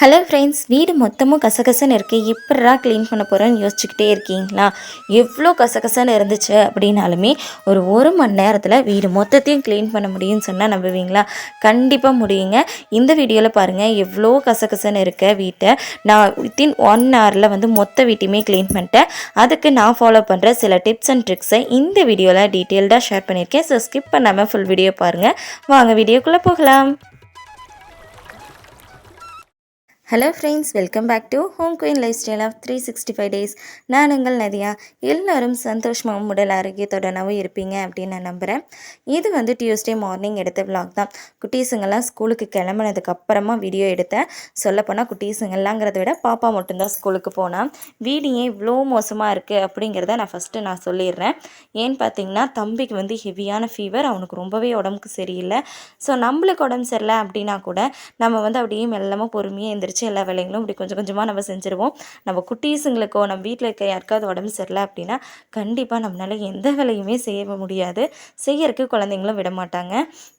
Hello friends வீடு மொத்தமும் கசகசன்னு இருக்குது எப்படா க்ளீன் பண்ண போகிறேன்னு யோசிச்சுக்கிட்டே இருக்கீங்களா? எவ்வளோ கசகசன்னு இருந்துச்சு அப்படின்னாலுமே ஒரு ஒரு மணி நேரத்தில் வீடு மொத்தத்தையும் க்ளீன் பண்ண முடியும்னு சொன்னால் நம்புவீங்களா? கண்டிப்பாக முடியுங்க. இந்த வீடியோவில் பாருங்கள் எவ்வளோ கசகசன்னு இருக்க வீட்டை. நான் வித்தின் ஒன் ஹவரில் வந்து மொத்த வீட்டையுமே க்ளீன் பண்ணிட்டேன். அதுக்கு நான் ஃபாலோ பண்ணுற சில டிப்ஸ் அண்ட் ட்ரிக்ஸை இந்த வீடியோவில் டீட்டெயில்டாக ஷேர் பண்ணியிருக்கேன். ஸோ ஸ்கிப் பண்ணாமல் ஃபுல் வீடியோ பாருங்கள் வாங்க வீடியோக்குள்ளே போகலாம். Hello friends welcome back to home queen lifestyle of three sixty five days நான் உங்கள் நதியா. எல்லோரும் சந்தோஷமாகவும் உடல் ஆரோக்கியத்துடனாகவும் இருப்பீங்க அப்படின்னு நான் நம்புகிறேன் இது வந்து டியூஸ்டே மார்னிங் எடுத்த vlog தான். குட்டீஸுங்கெல்லாம் ஸ்கூலுக்கு கிளம்புனதுக்கு அப்புறமா வீடியோ எடுத்தேன். சொல்லப்போனால் குட்டீஸுங்கெல்லாங்கிறத விட பாப்பா மட்டும்தான் ஸ்கூலுக்கு போனான் வீடு ஏன் இவ்வளோ மோசமாக இருக்குது அப்படிங்கிறத நான் ஃபஸ்ட்டு நான் சொல்லிடுறேன். ஏன்னு பார்த்தீங்கன்னா தம்பிக்கு வந்து ஹெவியான ஃபீவர் அவனுக்கு ரொம்பவே உடம்புக்கு சரியில்லை. ஸோ நம்மளுக்கு உடம்பு சரியில்லை அப்படின்னா கூட நம்ம வந்து அப்படியே மெல்லமாக பொறுமையாக எந்திரிச்சு எல்லா வேலைகளும் இப்படி கொஞ்சம் கொஞ்சமாக நம்ம செஞ்சுருவோம். நம்ம குட்டீஸுங்களுக்கோ நம்ம வீட்டில் இருக்க யாருக்காவது உடம்பு சரியில்லை அப்படின்னா கண்டிப்பாக நம்மளால எந்த வேலையுமே செய்ய முடியாது. செய்யறதுக்கு குழந்தைங்களும் விட மாட்டாங்க.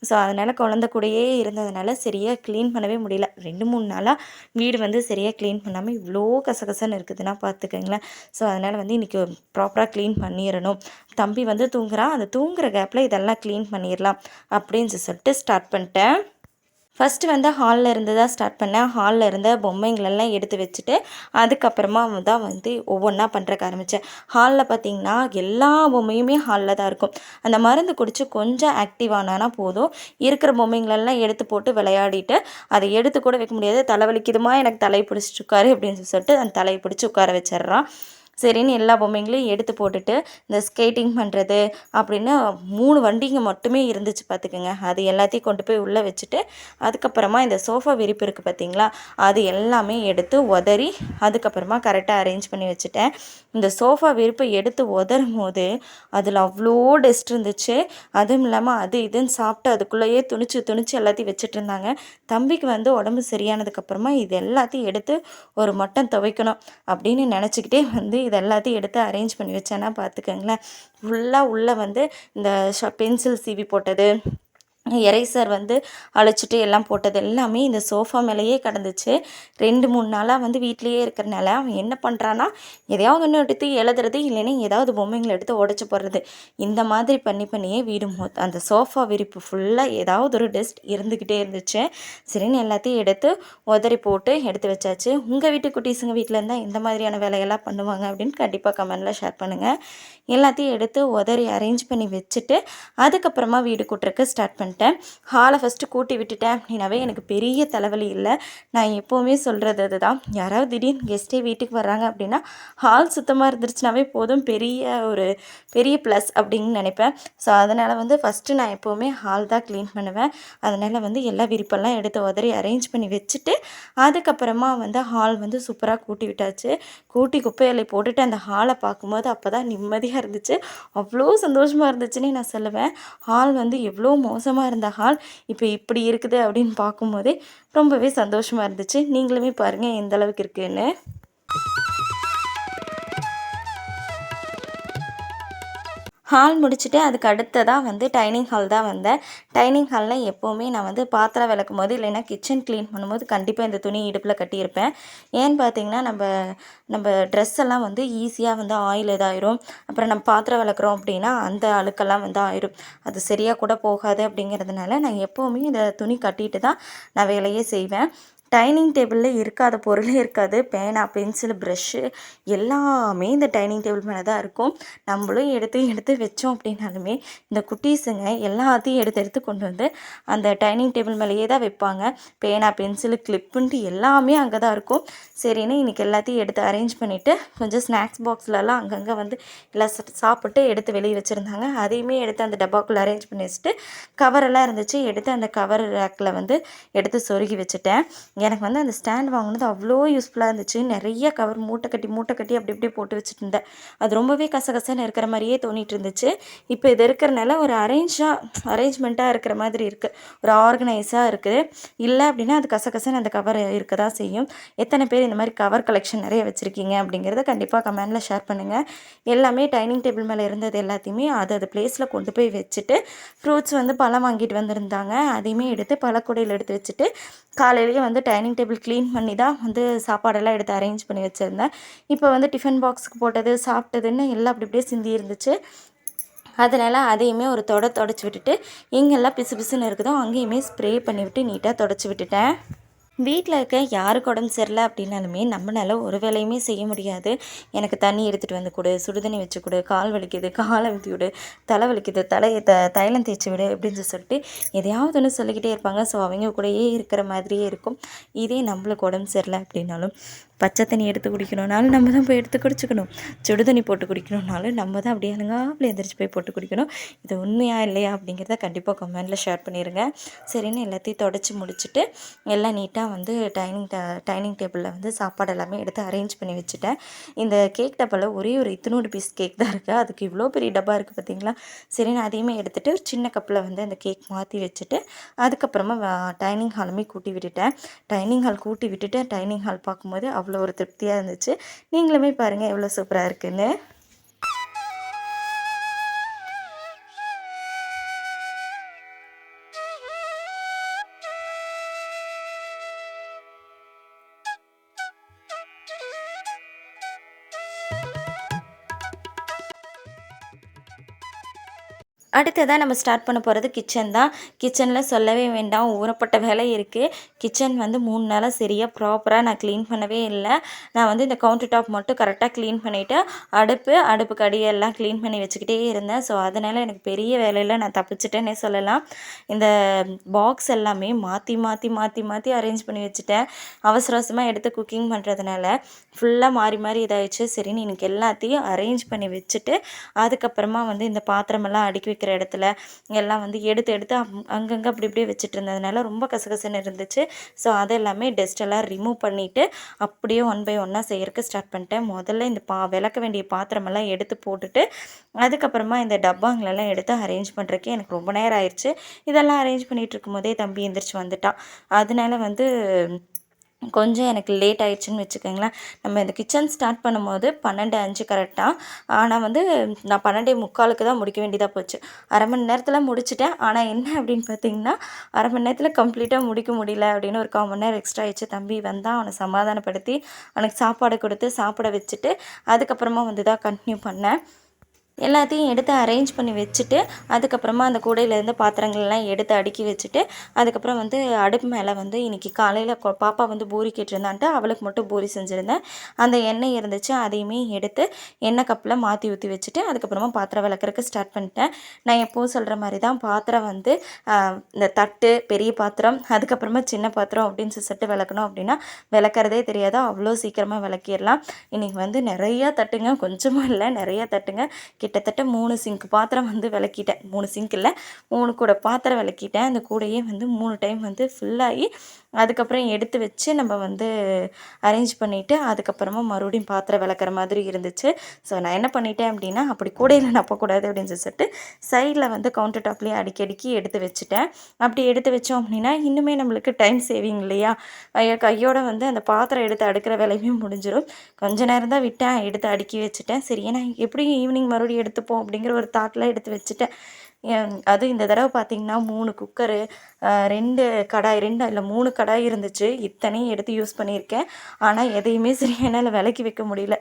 ஸோ அதனால் குழந்த கூடயே இருந்ததுனால சரியாக க்ளீன் பண்ணவே முடியல. ரெண்டு மூணு நாளாக வீடு வந்து சரியாக க்ளீன் பண்ணாமல் இவ்வளோ கசகசன்னு இருக்குதுன்னா பார்த்துக்கங்களேன் ஸோ அதனால் வந்து இன்றைக்கி ப்ராப்பராக க்ளீன் பண்ணிடணும் தம்பி வந்து தூங்குறான். அந்த தூங்குற கேப்பில் இதெல்லாம் க்ளீன் பண்ணிடலாம் அப்படின்னு சொல்லிட்டு ஸ்டார்ட் பண்ணிட்டேன். ஃபஸ்ட்டு வந்து ஹாலில் இருந்து தான் ஸ்டார்ட் பண்ணேன். ஹாலில் இருந்த பொம்மைங்களெல்லாம் எடுத்து வச்சுட்டு அதுக்கப்புறமா தான் வந்து ஒவ்வொன்றா பண்ணுறக்கு ஆரம்பித்தேன் ஹாலில் பார்த்தீங்கன்னா எல்லா பொம்மையுமே ஹாலில் தான் இருக்கும். அந்த மருந்து குடித்து கொஞ்சம் ஆக்டிவ் ஆனானா போதும். இருக்கிற பொம்மைங்களெல்லாம் எடுத்து போட்டு விளையாடிட்டு அதை எடுத்து கூட வைக்க முடியாது. தலைவலிக்குதுமா எனக்கு தலையை பிடிச்சிட்டு உட்காரு அப்படின்னு சொல்லிட்டு அந்த தலையை பிடிச்சி உட்கார வச்சிட்றான். சரின்னு எல்லா பொம்மைங்களையும் எடுத்து போட்டுட்டு இந்த ஸ்கேட்டிங் பண்ணுறது அப்படின்னு மூணு வண்டிங்க மட்டுமே இருந்துச்சு பார்த்துக்குங்க. அது எல்லாத்தையும் கொண்டு போய் உள்ளே வச்சுட்டு அதுக்கப்புறமா இந்த சோஃபா விரிப்பு இருக்குது பார்த்தீங்களா அது எல்லாமே எடுத்து உதறி அதுக்கப்புறமா கரெக்டாக அரேஞ்ச் பண்ணி வச்சுட்டேன். இந்த சோஃபா விரிப்பு எடுத்து உதறும் போது அதில் அவ்வளோ டெஸ்ட் இருந்துச்சு. அதுவும் இல்லாமல் அது இதுன்னு சாப்பிட்டு அதுக்குள்ளேயே துணிச்சு துணிச்சு எல்லாத்தையும் வச்சுட்டு இருந்தாங்க. தம்பிக்கு வந்து உடம்பு சரியானதுக்கப்புறமா இது எல்லாத்தையும் எடுத்து ஒரு மட்டம் துவைக்கணும் அப்படின்னு நினச்சிக்கிட்டே வந்து இது எல்லாத்தையும் எடுத்து அரேஞ்ச் பண்ணி வச்சேன்னா பார்த்துக்கங்களேன். ஃபுல்லாக உள்ளே வந்து இந்த ஷ பென்சில் சீவி போட்டது எரேசர் வந்து அழைச்சிட்டு எல்லாம் போட்டது எல்லாமே இந்த சோஃபா மேலேயே கிடந்துச்சு. ரெண்டு மூணு நாளாக வந்து வீட்லேயே இருக்கிறனால அவன் என்ன பண்ணுறான்னா எதையாவது ஒன்று எடுத்து எழுதுறது இல்லைன்னா ஏதாவது பொம்மைங்களை எடுத்து உடச்சி போடுறது. இந்த மாதிரி பண்ணி பண்ணியே வீடு மோ அந்த சோஃபா விரிப்பு ஃபுல்லாக ஏதாவது ஒரு டெஸ்ட் இருந்துக்கிட்டே இருந்துச்சு. சரின்னு எல்லாத்தையும் எடுத்து உதறி போட்டு எடுத்து வச்சாச்சு. உங்கள் வீட்டு குட்டீஸுங்க வீட்டில் இருந்தால் இந்த மாதிரியான வேலையெல்லாம் பண்ணுவாங்க அப்படின்னு கண்டிப்பாக கமெண்டில் ஷேர் பண்ணுங்கள் எல்லாத்தையும் எடுத்து உதறி அரேஞ்ச் பண்ணி வச்சுட்டு அதுக்கப்புறமா வீடு கூட்டுறக்கு ஸ்டார்ட் பண்ணிட்டேன் ஹாலை ஃபஸ்ட்டு கூட்டி விட்டுட்டேன். அப்படின்னாவே எனக்கு பெரிய தலைவலி இல்லை. நான் எப்போவுமே சொல்கிறது அதுதான். யாராவது திடீர்னு கெஸ்ட்டே வீட்டுக்கு வர்றாங்க அப்படின்னா ஹால் சுத்தமாக இருந்துருச்சுனாவே போதும். பெரிய ஒரு பெரிய ப்ளஸ் அப்படின்னு நினைப்பேன். ஸோ அதனால் வந்து ஃபஸ்ட்டு நான் எப்போவுமே ஹால் தான் க்ளீன் பண்ணுவேன். அதனால் வந்து எல்லா விரிப்பெல்லாம் எடுத்து உதறி அரேஞ்ச் பண்ணி வச்சுட்டு அதுக்கப்புறமா வந்து ஹால் வந்து சூப்பராக கூட்டி விட்டாச்சு. கூட்டி குப்பையில போட்டுட்டு அந்த ஹாலை பார்க்கும்போது அப்போ தான் நிம்மதியாக இருந்துச்சு. அவ்வளோ சந்தோஷமாக இருந்துச்சுன்னே நான் சொல்லுவேன். ஹால் வந்து எவ்வளோ மோசமாக இருந்த ஹால் இப்போ இப்படி இருக்குது அப்படின்னு பார்க்கும்போதே ரொம்பவே சந்தோஷமாக இருந்துச்சு. நீங்களுமே பாருங்கள் எந்த அளவுக்கு இருக்குன்னு. ஹால் முடிச்சுட்டு அதுக்கு அடுத்ததாக வந்து டைனிங் ஹால் தான் வந்தேன். டைனிங் ஹாலில் எப்போவுமே நான் வந்து பாத்திரம் விளக்கும் போது இல்லைன்னா கிச்சன் க்ளீன் பண்ணும்போது கண்டிப்பாக இந்த துணி இடுப்பில் கட்டியிருப்பேன். ஏன்னு பார்த்தீங்கன்னா நம்ம நம்ம ட்ரெஸ் எல்லாம் வந்து ஈஸியாக வந்து ஆயில் இதாயிரும். அப்புறம் நம்ம பாத்திரம் விளக்குறோம் அப்படின்னா அந்த அழுக்கெல்லாம் வந்து ஆயிரும். அது சரியாக கூட போகாது அப்படிங்கிறதுனால நான் எப்போவுமே இந்த துணி கட்டிட்டு தான் நான் வேலையே செய்வேன். டைனிங் டேபிளில் இருக்காத பொருளே இருக்காது. பேனா பென்சில் ப்ரஷ்ஷு எல்லாமே இந்த டைனிங் டேபிள் மேலே தான் இருக்கும். நம்மளும் எடுத்து எடுத்து வச்சோம் அப்படின்னாலுமே இந்த குட்டீஸுங்க எல்லாத்தையும் எடுத்து எடுத்து கொண்டு வந்து அந்த டைனிங் டேபிள் மேலேயே தான் வைப்பாங்க. பேனா பென்சிலு கிளிப்புன்ட்டு எல்லாமே அங்கே தான் இருக்கும். சரின்னு இன்றைக்கி எல்லாத்தையும் எடுத்து அரேஞ்ச் பண்ணிவிட்டு கொஞ்சம் ஸ்நாக்ஸ் பாக்ஸ்லலாம் அங்கங்கே வந்து எல்லாம் சாப்பிட்டு எடுத்து வெளியே வச்சுருந்தாங்க. அதையுமே எடுத்து அந்த டப்பாக்குள்ளே அரேஞ்ச் பண்ணி வச்சுட்டு கவரெல்லாம் இருந்துச்சு. எடுத்து அந்த கவர் ரேக்கில் வந்து எடுத்து சொருகி வச்சுட்டேன். எனக்கு வந்து அந்த ஸ்டாண்ட் வாங்கினது அவ்வளோ யூஸ்ஃபுல்லாக இருந்துச்சு. நிறைய கவர் மூட்டை கட்டி மூட்டை கட்டி அப்படி இப்படி போட்டு வச்சுட்டு இருந்தேன். அது ரொம்பவே கசகசன்னு இருக்கிற மாதிரியே தோணிட்டு இருந்துச்சு. இப்போ இது இருக்கிறனால ஒரு அரேஞ்சாக அரேஞ்ச்மெண்ட்டாக இருக்கிற மாதிரி இருக்குது ஒரு ஆர்கனைஸாக இருக்குது இல்லை அப்படின்னா அது கசகசன்னு அந்த கவர் இருக்க தான் செய்யும். எத்தனை பேர் இந்த மாதிரி கவர் கலெக்ஷன் நிறைய வச்சுருக்கீங்க அப்படிங்கிறத கண்டிப்பாக கமெண்டில் ஷேர் பண்ணுங்கள் எல்லாமே டைனிங் டேபிள் மேலே இருந்தது எல்லாத்தையுமே அது அது பிளேஸில் கொண்டு போய் வச்சுட்டு ஃப்ரூட்ஸ் வந்து பழம் வாங்கிட்டு வந்திருந்தாங்க. அதையுமே எடுத்து பழக்கூடையில் எடுத்து வச்சுட்டு காலையிலேயே வந்து டைனிங் டேபிள் க்ளீன் பண்ணி தான் வந்து சாப்பாடெல்லாம் எடுத்து அரேஞ்ச் பண்ணி வச்சுருந்தேன். இப்போ வந்து டிஃபன் பாக்ஸுக்கு போட்டது சாப்பிட்டதுன்னு எல்லாம் அப்படி அப்படியே சிந்தி இருந்துச்சு. அதனால் அதையுமே ஒரு தொட தொடச்சி விட்டுட்டு எங்கெல்லாம் பிசு பிசுன்னு இருக்குதோ அங்கேயுமே ஸ்ப்ரே பண்ணிவிட்டு நீட்டாக தொடச்சி விட்டுட்டேன். வீட்டில் இருக்க யாருக்கு உடம்பு சரியில்லை அப்படின்னாலுமே நம்மளால ஒரு வேலையுமே செய்ய முடியாது. எனக்கு தண்ணி எடுத்துகிட்டு வந்து கொடு சுடுதண்ணி வச்சு கொடு கால் வலிக்குது காலை ஊற்றி விடு தலை வலிக்குது தலையை த தைலம் தேய்ச்சி விடு அப்படின்னு சொல்லிட்டு எதையாவது ஒன்று சொல்லிக்கிட்டே இருப்பாங்க. ஸோ அவங்க கூடயே இருக்கிற மாதிரியே இருக்கும். இதே நம்மளுக்கு உடம்பு சரியில்லை அப்படின்னாலும் பச்சை தண்ணி எடுத்து குடிக்கணும்னாலும் நம்ம தான் போய் எடுத்து குடிச்சுக்கணும். சுடு தண்ணி போட்டு குடிக்கணும்னாலும் நம்ம தான் அப்படியே அலங்காப்பில் எந்திரிச்சு போய் போட்டு குடிக்கணும். இது உண்மையா இல்லையா அப்படிங்கிறத கண்டிப்பாக கமெண்ட்டில் ஷேர் பண்ணிடுங்க சரின்னு எல்லாத்தையும் தொடச்சி முடிச்சுட்டு எல்லாம் நீட்டாக வந்து டைனிங் டைனிங் டேபிளில் வந்து சாப்பாடு எல்லாமே எடுத்து அரேஞ்ச் பண்ணி வச்சுட்டேன். இந்த கேக் டப்பாவில் ஒரே ஒரு இத்தினோடு பீஸ் கேக் தான் இருக்குது அதுக்கு இவ்வளோ பெரிய டப்பா இருக்குது பார்த்தீங்களா சரின்னு அதையுமே எடுத்துகிட்டு ஒரு சின்ன கப்பில் வந்து அந்த கேக் மாற்றி வச்சுட்டு அதுக்கப்புறமா டைனிங் ஹாலுமே கூட்டி விட்டுட்டேன். டைனிங் ஹால் கூட்டி விட்டுட்டு டைனிங் ஹால் பார்க்கும்போது அவ்வளோ ஒரு திருப்தியாக இருந்துச்சு. நீங்களுமே பாருங்கள் எவ்வளோ சூப்பராக இருக்குன்னு. அடுத்ததாக நம்ம ஸ்டார்ட் பண்ண போகிறது கிச்சன் தான். கிச்சனில் சொல்லவே வேண்டாம் ஊறப்பட்ட வேலை இருக்குது கிச்சன் வந்து மூணு நாளாக சரியாக ப்ராப்பராக நான் க்ளீன் பண்ணவே இல்லை. நான் வந்து இந்த கவுண்டர் டாப் மட்டும் கரெக்டாக க்ளீன் பண்ணிவிட்டு அடுப்பு அடுப்பு கடியெல்லாம் க்ளீன் பண்ணி வச்சுக்கிட்டே இருந்தேன். ஸோ அதனால் எனக்கு பெரிய வேலையில் நான் தப்பிச்சிட்டேன்னே சொல்லலாம். இந்த பாக்ஸ் எல்லாமே மாற்றி மாற்றி மாற்றி மாற்றி அரேஞ்ச் பண்ணி வச்சுட்டேன். அவசர அவசரமாக எடுத்து குக்கிங் பண்ணுறதுனால ஃபுல்லாக மாறி மாறி இதாகிடுச்சு சரின்னு எனக்கு எல்லாத்தையும் அரேஞ்ச் பண்ணி வச்சுட்டு அதுக்கப்புறமா வந்து இந்த பாத்திரமெல்லாம் அடுக்கி வைக்கிற இடத்துல எல்லாம் வந்து எடுத்து எடுத்து அங்கங்கே அப்படி இப்படியே வச்சுட்டு இருந்ததுனால ரொம்ப கசகசன்னு இருந்துச்சு. ஸோ அதெல்லாமே டஸ்ட்டெல்லாம் ரிமூவ் பண்ணிவிட்டு அப்படியே ஒன் பை ஒன்னாக செய்யறதுக்கு ஸ்டார்ட் பண்ணிட்டேன். முதல்ல இந்த பா விளக்க வேண்டிய பாத்திரமெல்லாம் எடுத்து போட்டுட்டு அதுக்கப்புறமா இந்த டப்பாங்களெல்லாம் எடுத்து அரேஞ்ச் பண்ணுறக்கே எனக்கு ரொம்ப நேரம் ஆயிடுச்சு இதெல்லாம் அரேஞ்ச் பண்ணிகிட்டு இருக்கும்போதே தம்பி எந்திரிச்சு வந்துட்டான் அதனால வந்து கொஞ்சம் எனக்கு லேட் ஆயிடுச்சுன்னு வச்சுக்கோங்களேன். நம்ம இந்த கிச்சன் ஸ்டார்ட் பண்ணும்போது பன்னெண்டு அஞ்சு கரெக்டாக ஆனால் வந்து நான் பன்னெண்டே முக்காலுக்கு தான் முடிக்க வேண்டியதாக போச்சு. அரை மணி நேரத்தில் முடிச்சிட்டேன். ஆனால் என்ன அப்படின்னு பார்த்தீங்கன்னா அரை மணி நேரத்தில் கம்ப்ளீட்டாக முடிக்க முடியல அப்படின்னு ஒரு கால் மணி நேரம் எக்ஸ்ட்ரா ஆயிடுச்சு. தம்பி வந்தால் அவனை சமாதானப்படுத்தி அவனுக்கு சாப்பாடு கொடுத்து சாப்பிட வச்சுட்டு அதுக்கப்புறமா வந்து தான் கண்டினியூ பண்ணேன். எல்லாத்தையும் எடுத்து அரேஞ்ச் பண்ணி வச்சுட்டு அதுக்கப்புறமா அந்த கூடையிலேருந்து பாத்திரங்கள்லாம் எடுத்து அடுக்கி வச்சுட்டு அதுக்கப்புறம் வந்து அடுப்பு மேலே வந்து இன்றைக்கி காலையில் பாப்பா வந்து பூரி கேட்டிருந்தான்ட்டு அவளுக்கு மட்டும் பூரி செஞ்சுருந்தேன். அந்த எண்ணெய் இருந்துச்சு அதையுமே எடுத்து எண்ணெய் கப்பில் மாற்றி ஊற்றி வச்சுட்டு அதுக்கப்புறமா பாத்திரம் விளக்குறதுக்கு ஸ்டார்ட் பண்ணிட்டேன். நான் எப்போவும் சொல்கிற மாதிரி தான் பாத்திரம் வந்து இந்த தட்டு பெரிய பாத்திரம் அதுக்கப்புறமா சின்ன பாத்திரம் அப்படின்னு சொல்லிட்டு விளக்கணும் அப்படின்னா விளக்குறதே தெரியாதோ. அவ்வளோ சீக்கிரமாக விளக்கிடலாம். இன்றைக்கி வந்து நிறையா தட்டுங்க கொஞ்சமாக இல்லை நிறையா தட்டுங்க. கிட்டத்தட்ட மூணு சிங்க் பாத்திரம் வந்து விளக்கிட்டேன். மூணு சிங்க் இல்லை மூணு கூட பாத்திரம் விளக்கிட்டேன். அந்த கூடையே வந்து மூணு டைம் வந்து ஃபுல்லாகி அதுக்கப்புறம் எடுத்து வச்சு நம்ம வந்து அரேஞ்ச் பண்ணிவிட்டு அதுக்கப்புறமா மறுபடியும் பாத்திரம் விளக்குற மாதிரி இருந்துச்சு. ஸோ நான் என்ன பண்ணிட்டேன் அப்படின்னா அப்படி கூடையில் நப்பக்கூடாது அப்படின்னு சொல்லிட்டு சைடில் வந்து கவுண்டர் டாப்லேயே அடிக்கடிக்கி எடுத்து வச்சுட்டேன். அப்படி எடுத்து வச்சோம் அப்படின்னா இன்னுமே நம்மளுக்கு டைம் சேவிங் இல்லையா? கையோட வந்து அந்த பாத்திரம் எடுத்து அடுக்கிற வேலையுமே முடிஞ்சிடும் கொஞ்ச நேரம் தான் விட்டேன் எடுத்து அடுக்கி வச்சுட்டேன். சரி ஏன்னா எப்படியும் ஈவினிங் மறுபடியும் எடுத்துப்போம் அப்படிங்கிற ஒரு தாட்டில் எடுத்து வச்சுட்டேன். அதுவும் இந்த தடவை பார்த்திங்கன்னா மூணு குக்கரு ரெண்டு கடாய் ரெண்டு இல்லை மூணு கடாய் இருந்துச்சு. இத்தனையும் எடுத்து யூஸ் பண்ணியிருக்கேன். ஆனால் எதையுமே சரி என்னால் விலைக்கு வைக்க முடியல.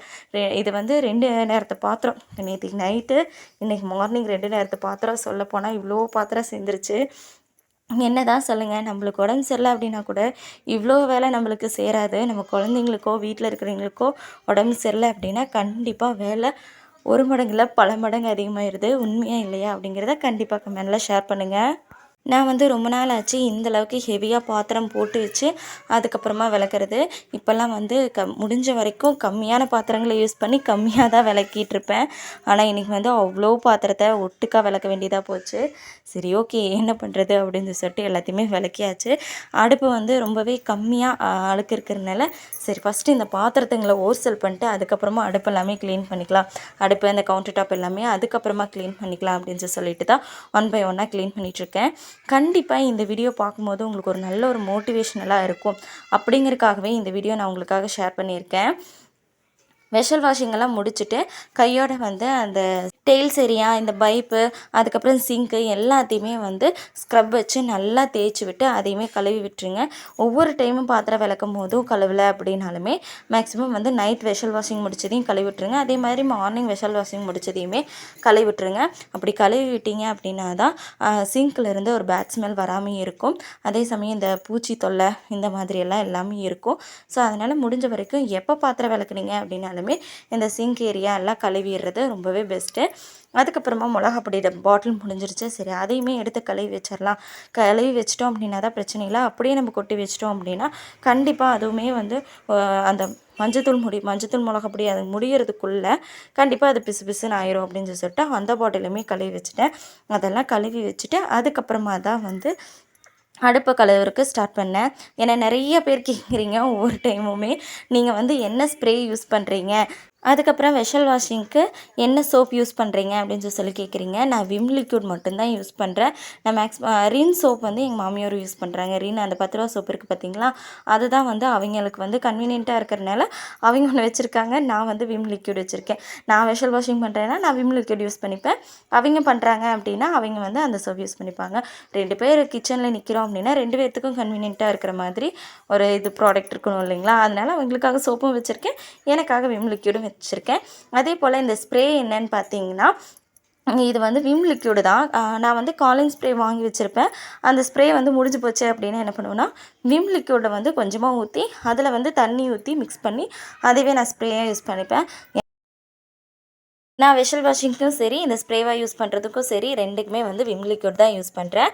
இது வந்து ரெண்டு நேரத்தை பாத்திரம். நேற்றுக்கு நைட்டு இன்றைக்கி மார்னிங் ரெண்டு நேரத்து பாத்திரம் சொல்ல போனால் இவ்வளோ பாத்திரம் சேர்ந்துருச்சு. என்ன தான் சொல்லுங்கள் நம்மளுக்கு உடம்பு சரியில்லை அப்படின்னா கூட இவ்வளோ வேலை நம்மளுக்கு சேராது. நம்ம குழந்தைங்களுக்கோ வீட்டில் இருக்கிறவங்களுக்கோ உடம்பு சரியில்லை அப்படின்னா கண்டிப்பாக வேலை ஒரு மடங்கில் பல மடங்கு அதிகமாகிடுது உண்மையாக இல்லையா அப்படிங்கிறத கண்டிப்பாக கமெண்டில் ஷேர் பண்ணுங்கள் நான் வந்து ரொம்ப நாள் ஆச்சு இந்தளவுக்கு ஹெவியாக பாத்திரம் போட்டு வச்சு அதுக்கப்புறமா விளக்குறது. இப்போல்லாம் வந்து க முடிஞ்ச வரைக்கும் கம்மியான பாத்திரங்களை யூஸ் பண்ணி கம்மியாக தான் விளக்கிட்டு இருப்பேன். ஆனால் இன்றைக்கி வந்து அவ்வளோ பாத்திரத்தை ஒட்டுக்காக விளக்க வேண்டியதாக போச்சு. சரி ஓகே என்ன பண்ணுறது அப்படின்னு சொல்லிட்டு எல்லாத்தையுமே விளக்கியாச்சு. அடுப்பு வந்து ரொம்பவே கம்மியாக அழுக்கு இருக்கிறதுனால சரி ஃபஸ்ட்டு இந்த பாத்திரத்துங்களை ஓர்சல் பண்ணிட்டு அதுக்கப்புறமா அடுப்பு எல்லாமே க்ளீன் பண்ணிக்கலாம். அடுப்பு அந்த கவுண்டர் டாப் எல்லாமே அதுக்கப்புறமா க்ளீன் பண்ணிக்கலாம் அப்படின்னு சொல்லிட்டு தான் ஒன் பை ஒன்னாக க்ளீன் பண்ணிகிட்ருக்கேன் கண்டிப்பாக இந்த வீடியோ பார்க்கும்போது உங்களுக்கு ஒரு நல்ல ஒரு மோட்டிவேஷ்னலாக இருக்கும். அப்படிங்கிறதுக்காகவே இந்த வீடியோ நான் உங்களுக்காக ஷேர் பண்ணியிருக்கேன். வெஷல் வாஷிங்கெல்லாம் முடிச்சுட்டு கையோட வந்து அந்த டெய்ல்ஸ் ஏரியா இந்த பைப்பு அதுக்கப்புறம் சிங்க்கு எல்லாத்தையுமே வந்து ஸ்க்ரப் வச்சு நல்லா தேய்ச்சி விட்டு அதையுமே கழுவி விட்டுருங்க. ஒவ்வொரு டைமும் பாத்திரம் விளக்கும் போதும் கழுவலை அப்படின்னாலுமே மேக்ஸிமம் வந்து நைட் வெஷல் வாஷிங் முடிச்சதையும் கழுவி விட்டுருங்க. அதே மாதிரி மார்னிங் வெஷல் வாஷிங் முடிச்சதையுமே கழுவி விட்டுருங்க. அப்படி கழுவி விட்டீங்க அப்படின்னா தான் சிங்க்லேருந்து ஒரு பேட் ஸ்மெல் வராமையும் இருக்கும். அதே சமயம் இந்த பூச்சி தொல்லை இந்த மாதிரியெல்லாம் எல்லாமே இருக்கும். ஸோ அதனால் முடிஞ்ச வரைக்கும் எப்போ பாத்திரம் விளக்குனீங்க இருந்தாலுமே இந்த சிங்க் ஏரியா எல்லாம் கழுவிடுறது ரொம்பவே பெஸ்ட்டு அதுக்கப்புறமா மிளகா பொடி பாட்டில் முடிஞ்சிருச்சு. சரி அதையுமே எடுத்து கழுவி வச்சிடலாம். கழுவி வச்சிட்டோம் அப்படின்னா தான் பிரச்சனை இல்லை. அப்படியே நம்ம கொட்டி வச்சிட்டோம் அப்படின்னா கண்டிப்பாக அதுவுமே வந்து அந்த மஞ்சத்தூள் முடி மஞ்சத்தூள் மிளகா பொடி அது முடிகிறதுக்குள்ளே கண்டிப்பாக அது பிசு பிசுன்னு ஆயிரும் அப்படின்னு சொல்லிட்டு அந்த பாட்டிலுமே கழுவி வச்சுட்டேன். அதெல்லாம் கழுவி வச்சுட்டு அதுக்கப்புறமா தான் வந்து அடுப்பை கழுவுறக்கு ஸ்டார்ட் பண்ணேன். ஏன்னா நிறைய பேர் கேட்குறீங்க ஒவ்வொரு டைமுமே நீங்கள் வந்து என்ன ஸ்ப்ரே யூஸ் பண்ணுறீங்க அதுக்கப்புறம் வெஷல் வாஷிங்க்கு என்ன சோப் யூஸ் பண்ணுறீங்க அப்படின்னு சொல்லி கேட்குறீங்க நான் விம் லிக்யூட் மட்டும்தான் யூஸ் பண்ணுறேன் நான் மேக்ஸிமம் ரின் சோப் வந்து எங்கள் மாமியார் யூஸ் பண்ணுறாங்க ரின் அந்த பத்து ரூபா சோப் இருக்குது பார்த்தீங்களா அதுதான் வந்து அவங்களுக்கு வந்து கன்வீனியண்ட்டாக இருக்கிறனால அவங்க ஒன்று வச்சுருக்காங்க. நான் வந்து விம் லிக்யூட் வச்சுருக்கேன். நான் வெஷல் வாஷிங் பண்ணுறேன்னா நான் விம் லிக்யூட் யூஸ் பண்ணிப்பேன். அவங்க பண்ணுறாங்க அப்படின்னா அவங்க வந்து அந்த சோப் யூஸ் பண்ணிப்பாங்க. ரெண்டு பேர் கிச்சனில் நிற்கிறோம் அப்படின்னா ரெண்டு பேர்த்துக்கும் கன்வீனியண்ட்டாக இருக்கிற மாதிரி ஒரு இது ப்ராடக்ட் இருக்கணும் இல்லைங்களா? அதனால் அவங்களுக்காக சோப்பும் வச்சுருக்கேன். எனக்காக விம் லிக்யூடும் வச்சுருக்கேன். அதே போல் இந்த ஸ்ப்ரே என்னன்னு பார்த்தீங்கன்னா இது வந்து விம் லிக்யூடு தான். நான் வந்து காலிங் ஸ்ப்ரே வாங்கி வச்சுருப்பேன். அந்த ஸ்ப்ரே வந்து முடிஞ்சு போச்சு அப்படின்னா என்ன பண்ணுவேன்னா விம் லிக்யூடை வந்து கொஞ்சமாக ஊற்றி அதில் வந்து தண்ணி ஊற்றி மிக்ஸ் பண்ணி அதுவே நான் ஸ்ப்ரேயாக யூஸ் பண்ணிப்பேன். நான் வெஷல் வாஷிங்க்கும் சரி இந்த ஸ்ப்ரேவாக யூஸ் பண்ணுறதுக்கும் சரி ரெண்டுக்குமே வந்து விம் லிக்விட் தான் யூஸ் பண்ணுறேன்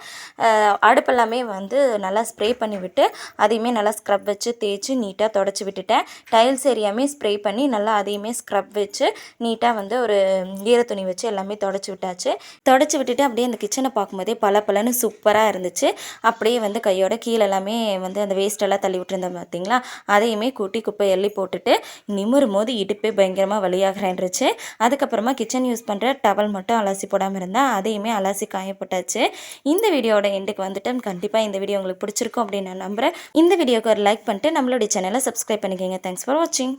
அடுப்பெல்லாமே வந்து நல்லா ஸ்ப்ரே பண்ணி விட்டு அதையுமே நல்லா ஸ்க்ரப் வச்சு தேய்ச்சி நீட்டாக தொடச்சி விட்டுட்டேன். டைல்ஸ் ஏரியாமே ஸ்ப்ரே பண்ணி நல்லா அதையுமே ஸ்க்ரப் வச்சு நீட்டாக வந்து ஒரு ஈரத்துணி வச்சு எல்லாமே தொடச்சி விட்டாச்சு. தொடச்சி விட்டுட்டு அப்படியே அந்த கிச்சனை பார்க்கும்போதே பல பலன்னு சூப்பராக இருந்துச்சு. அப்படியே வந்து கையோட கீழே எல்லாமே வந்து அந்த வேஸ்ட்டெல்லாம் தள்ளி விட்டுருந்தேன் பார்த்தீங்களா அதையுமே கூட்டி குப்பை எள்ளி போட்டுட்டு நிமிரும் போது இடுப்பே பயங்கரமாக வழியாகிறேன்ருச்சு அதுக்கப்புறம் அதுக்கப்புறமா கிச்சன் யூஸ் பண்ணுற டவல் மட்டும் அலசி போடாமல் இருந்தால் அதையுமே அலசி காயப்பட்டாச்சு. இந்த வீடியோட எண்டுக்கு வந்துட்டு கண்டிப்பாக இந்த வீடியோ உங்களுக்கு பிடிச்சிருக்கும் அப்படின்னு நான் நம்புகிறேன் இந்த வீடியோக்கு ஒரு லைக் பண்ணிட்டு நம்மளுடைய சேனலை சப்ஸ்கிரைப் பண்ணிக்கோங்க. தேங்க்ஸ் ஃபார் வாட்சிங்